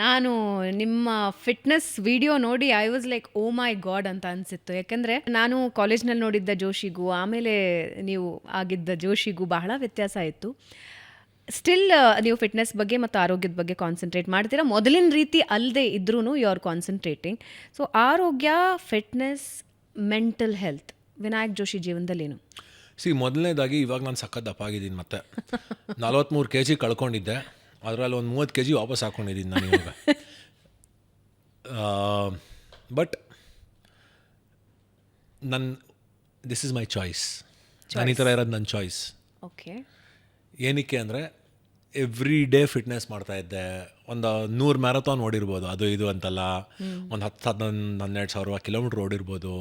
ನಾನು ನಿಮ್ಮ fitness video ನೋಡಿ I was like oh my god ಅಂತ ಅನಿಸಿತ್ತು. ಯಾಕೆಂದರೆ ನಾನು ಕಾಲೇಜ್ನಲ್ಲಿ ನೋಡಿದ್ದ ಜೋಶಿಗೂ, ಆಮೇಲೆ ನೀವು ಆಗಿದ್ದ ಜೋಶಿಗೂ ಬಹಳ ವ್ಯತ್ಯಾಸ ಇತ್ತು. ಸ್ಟಿಲ್ ನೀವು ಫಿಟ್ನೆಸ್ ಬಗ್ಗೆ ಮತ್ತು ಆರೋಗ್ಯದ ಬಗ್ಗೆ ಕಾನ್ಸಂಟ್ರೇಟ್ ಮಾಡ್ತೀರಾ? ಮೊದಲಿನ ರೀತಿ ಅಲ್ಲದೆ ಇದ್ರೂ ಯು ಆರ್ ಕಾನ್ಸಂಟ್ರೇಟಿಂಗ್ ಸೊ ಆರೋಗ್ಯ fitness mental health Vinayak Joshi ಜೀವನದಲ್ಲೇನು? C ಮೊದಲನೇದಾಗಿ ಇವಾಗ ನಾನು ಸಖತ್ ದಪ್ಪ ಆಗಿದ್ದೀನಿ ಮತ್ತೆ. ನಲ್ವತ್ತ್ಮೂರು ಕೆ ಜಿ ಕಳ್ಕೊಂಡಿದ್ದೆ. ಅದರಲ್ಲಿ ಒಂದು ಮೂವತ್ತು ಕೆ ಜಿ ವಾಪಸ್ ಹಾಕ್ಕೊಂಡಿದ್ದೀನಿ ನಾನು ಇವಾಗ. ಬಟ್ ನನ್ನ ದಿಸ್ ಇಸ್ ಮೈ ಚಾಯ್ಸ್ ನಾನು ಈ ಥರ ಇರೋದು ನನ್ನ ಚಾಯ್ಸ್ ಓಕೆ ಏನಕ್ಕೆ ಅಂದರೆ ಎವ್ರಿ ಡೇ ಫಿಟ್ನೆಸ್ ಮಾಡ್ತಾ ಇದ್ದೆ. ಒಂದು ನೂರು ಮ್ಯಾರಥಾನ್ ಓಡಿರ್ಬೋದು. ಅದು ಇದು ಅಂತಲ್ಲ. ಒಂದು ಹತ್ತು ಹನ್ನೊಂದು ಹನ್ನೆರಡು ಸಾವಿರ ಕಿಲೋಮೀಟ್ರ್ ಓಡಿರ್ಬೋದು.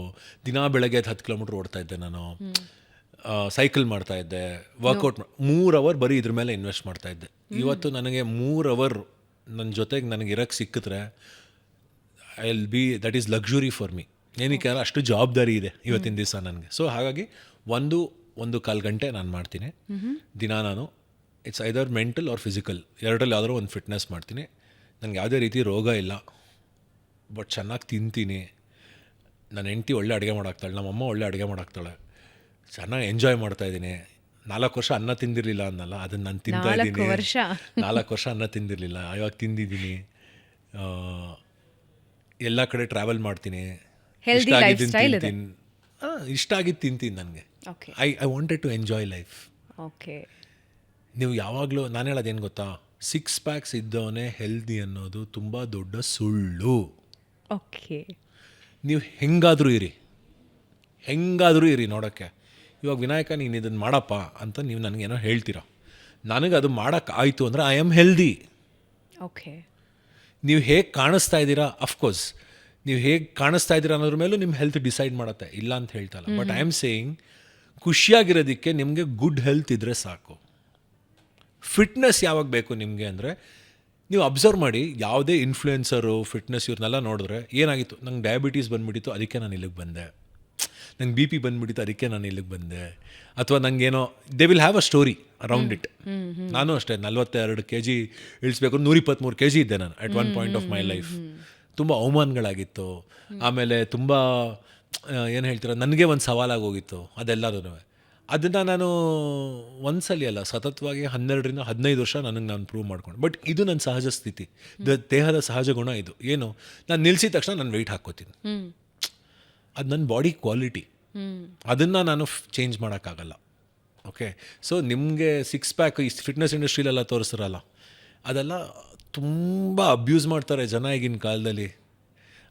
ದಿನಾ ಬೆಳಗ್ಗೆ ಹತ್ತು ಕಿಲೋಮೀಟ್ರ್ ಓಡ್ತಾ ಇದ್ದೆ ನಾನು. ಸೈಕಲ್ ಮಾಡ್ತಾ ಇದ್ದೆ. ವರ್ಕೌಟ್ ಮೂರು ಅವರ್ ಬರೀ ಇದ್ರ ಮೇಲೆ ಇನ್ವೆಸ್ಟ್ ಮಾಡ್ತಾ ಇದ್ದೆ. ಇವತ್ತು ನನಗೆ ಮೂರು ಅವರ್ ನನ್ನ ಜೊತೆಗೆ ನನಗೆ ಇರೋಕ್ಕೆ ಸಿಕ್ಕಿದ್ರೆ I will be that is luxury for me ಏನಕ್ಕೆ ಅಲ್ಲ ಅಷ್ಟು ಜವಾಬ್ದಾರಿ ಇದೆ ಇವತ್ತಿನ ದಿವಸ ನನಗೆ. ಸೊ ಹಾಗಾಗಿ ಒಂದು ಒಂದು ಕಾಲು ಗಂಟೆ ನಾನು ಮಾಡ್ತೀನಿ. ದಿನ ನಾನು it's either mental or physical ಎರಡರಲ್ಲಿ ಯಾವುದೋ ಒಂದು ಫಿಟ್ನೆಸ್ ಮಾಡ್ತೀನಿ. ನನಗೆ ಯಾವುದೇ ರೀತಿ ರೋಗ ಇಲ್ಲ. ಬಟ್ ಚೆನ್ನಾಗಿ ತಿಂತೀನಿ. ನನ್ನ ಹೆಂಡತಿ ಒಳ್ಳೆ ಅಡುಗೆ ಮಾಡಾಕ್ತಾಳೆ, ನಮ್ಮಮ್ಮ ಒಳ್ಳೆ ಅಡುಗೆ ಮಾಡಾಕ್ತಾಳೆ. ಚೆನ್ನಾಗಿ ಎಂಜಾಯ್ ಮಾಡ್ತಾ ಇದ್ದೀನಿ. ನಾಲ್ಕು ವರ್ಷ ಅನ್ನ ತಿಂದಿರಲಿಲ್ಲ ಅನ್ನಲ್ಲ ಅದನ್ನು ನಾನು ತಿಂತಾ ನಾಲ್ಕು ಇದ್ದೀನಿ. ವರ್ಷ? ನಾಲ್ಕು ವರ್ಷ ಅನ್ನ ತಿಂದಿರಲಿಲ್ಲ ಇವಾಗ ತಿಂದಿದ್ದೀನಿ. ಎಲ್ಲ ಕಡೆ ಟ್ರಾವೆಲ್ ಮಾಡ್ತೀನಿ. ಇಷ್ಟ lifestyle ತಿಂತೀನಿ. ಇಷ್ಟ ಆಗಿದ್ದು ತಿಂತೀನಿ ನನಗೆ. I I wanted to enjoy life okay ನೀವು ಯಾವಾಗಲೂ ನಾನು ಹೇಳೋದೇನು ಗೊತ್ತಾ? ಸಿಕ್ಸ್ ಪ್ಯಾಕ್ಸ್ ಇದ್ದವನೇ ಹೆಲ್ದಿ ಅನ್ನೋದು ತುಂಬ ದೊಡ್ಡ ಸುಳ್ಳು. ಓಕೆ ನೀವು ಹೆಂಗಾದರೂ ಇರಿ. ಹೆಂಗಾದರೂ ಇರಿ ನೋಡೋಕ್ಕೆ. ಇವಾಗ ವಿನಾಯಕ ನೀನು ಇದನ್ನು ಮಾಡಪ್ಪ ಅಂತ ನೀವು ನನಗೇನೋ ಹೇಳ್ತೀರಾ. ನನಗೆ ಅದು ಮಾಡೋಕ್ಕೆ ಆಯಿತು ಅಂದರೆ ಐ ಆಮ್ ಹೆಲ್ದಿ ಓಕೆ ನೀವು ಹೇಗೆ ಕಾಣಿಸ್ತಾ ಇದ್ದೀರಾ? ಅಫ್ಕೋರ್ಸ್ ನೀವು ಹೇಗೆ ಕಾಣಿಸ್ತಾ ಇದ್ದೀರಾ ಅನ್ನೋದ್ರ ಮೇಲೂ ನಿಮ್ಮ ಹೆಲ್ತ್ ಡಿಸೈಡ್ ಮಾಡುತ್ತೆ. ಇಲ್ಲ ಅಂತ ಹೇಳ್ತಲ್ಲ. ಬಟ್ ಐ ಆಮ್ ಸೇಯಿಂಗ್ ಖುಷಿಯಾಗಿರೋದಕ್ಕೆ ನಿಮಗೆ ಗುಡ್ ಹೆಲ್ತ್ ಇದ್ದರೆ ಸಾಕು. ಫಿಟ್ನೆಸ್ ಯಾವಾಗ ಬೇಕು ನಿಮಗೆ ಅಂದರೆ ನೀವು ಅಬ್ಸರ್ವ್ ಮಾಡಿ ಯಾವುದೇ ಇನ್ಫ್ಲುಯೆನ್ಸರು ಫಿಟ್ನೆಸ್ ಇವ್ರನ್ನೆಲ್ಲ ನೋಡಿದ್ರೆ ಏನಾಗಿತ್ತು? ನಂಗೆ ಡಯಾಬಿಟೀಸ್ ಬಂದುಬಿಟ್ಟಿತ್ತು ಅದಕ್ಕೆ ನಾನು ಇಲ್ಲಿಗೆ ಬಂದೆ. ನಂಗೆ ಬಿ ಪಿ ಬಂದ್ಬಿಟ್ಟಿತ್ತು ಅದಕ್ಕೆ ನಾನು ಇಲ್ಲಿಗೆ ಬಂದೆ. ಅಥವಾ ನನಗೇನೋ they will have a story around it ನಾನು ಅಷ್ಟೇ ನಲ್ವತ್ತೆರಡು ಕೆ ಜಿ ಇಳಿಸ್ಬೇಕು ನೂರಿಪ್ಪತ್ತ್ಮೂರು ಕೆ ಜಿ ಇದ್ದೆ ನಾನು at one point of my life ತುಂಬ ಅವಮಾನಗಳಾಗಿತ್ತು. ಆಮೇಲೆ ತುಂಬ ಏನು ಹೇಳ್ತೀರ ನನಗೆ ಒಂದು ಸವಾಲಾಗಿ ಹೋಗಿತ್ತು ಅದೆಲ್ಲದೂ ಅದನ್ನು ನಾನು ಒಂದ್ಸಲಿ ಅಲ್ಲ ಸತತವಾಗಿ ಹನ್ನೆರಡರಿಂದ ಹದಿನೈದು ವರ್ಷ ನನಗೆ ನಾನು ಪ್ರೂವ್ ಮಾಡ್ಕೊಂಡು. ಬಟ್ ಇದು ನನ್ನ ಸಹಜ ಸ್ಥಿತಿ. ದ- ದೇಹದ ಸಹಜ ಗುಣ ಇದು. ಏನು? ನಾನು ನಿಲ್ಲಿಸಿದ ತಕ್ಷಣ ನಾನು ವೆಯ್ಟ್ ಹಾಕ್ಕೋತೀನಿ. ಅದು ನನ್ನ ಬಾಡಿ ಕ್ವಾಲಿಟಿ. ಅದನ್ನು ನಾನು ಚೇಂಜ್ ಮಾಡೋಕ್ಕಾಗಲ್ಲ. ಓಕೆ? ಸೊ, ನಿಮಗೆ ಸಿಕ್ಸ್ ಪ್ಯಾಕ್ ಈ ಫಿಟ್ನೆಸ್ ಇಂಡಸ್ಟ್ರೀಲೆಲ್ಲ ತೋರಿಸ್ತಾರಲ್ಲ ಅದೆಲ್ಲ ತುಂಬ ಅಬ್ಯೂಸ್ ಮಾಡ್ತಾರೆ ಜನ ಈಗಿನ ಕಾಲದಲ್ಲಿ.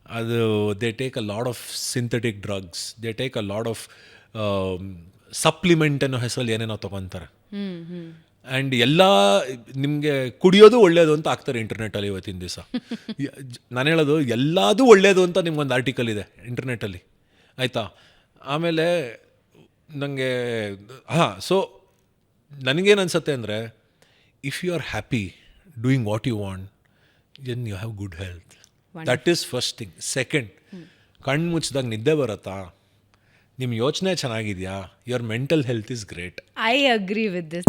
ಅದು they take a load of synthetic drugs they take a load of supplement ಅನ್ನೋ ಹೆಸರಲ್ಲಿ ಏನೇನೋ ತೊಗೊತಾರೆ. ಆ್ಯಂಡ್ ಎಲ್ಲ, ನಿಮಗೆ ಕುಡಿಯೋದು ಒಳ್ಳೆಯದು ಅಂತ ಆಗ್ತಾರೆ ಇಂಟರ್ನೆಟ್ಟಲ್ಲಿ ಇವತ್ತಿನ ದಿವಸ. ನಾನು ಹೇಳೋದು ಎಲ್ಲದೂ ಒಳ್ಳೆಯದು ಅಂತ ನಿಮ್ಗೊಂದು ಆರ್ಟಿಕಲ್ ಇದೆ ಇಂಟರ್ನೆಟ್ಟಲ್ಲಿ ಆಯಿತಾ? ಆಮೇಲೆ ನನಗೆ ಹಾಂ ಸೊ ನನಗೇನು ಅನಿಸುತ್ತೆ ಅಂದರೆ if you are happy doing what you want and you have good health that is first thing second ಕಣ್ಣು ಮುಚ್ಚಿದಾಗ ನಿದ್ದೆ ಬರುತ್ತಾ? ನಿಮ್ಮ ಯೋಚನೆ ಚೆನ್ನಾಗಿದೆಯಾ? Your mental health is great I agree with this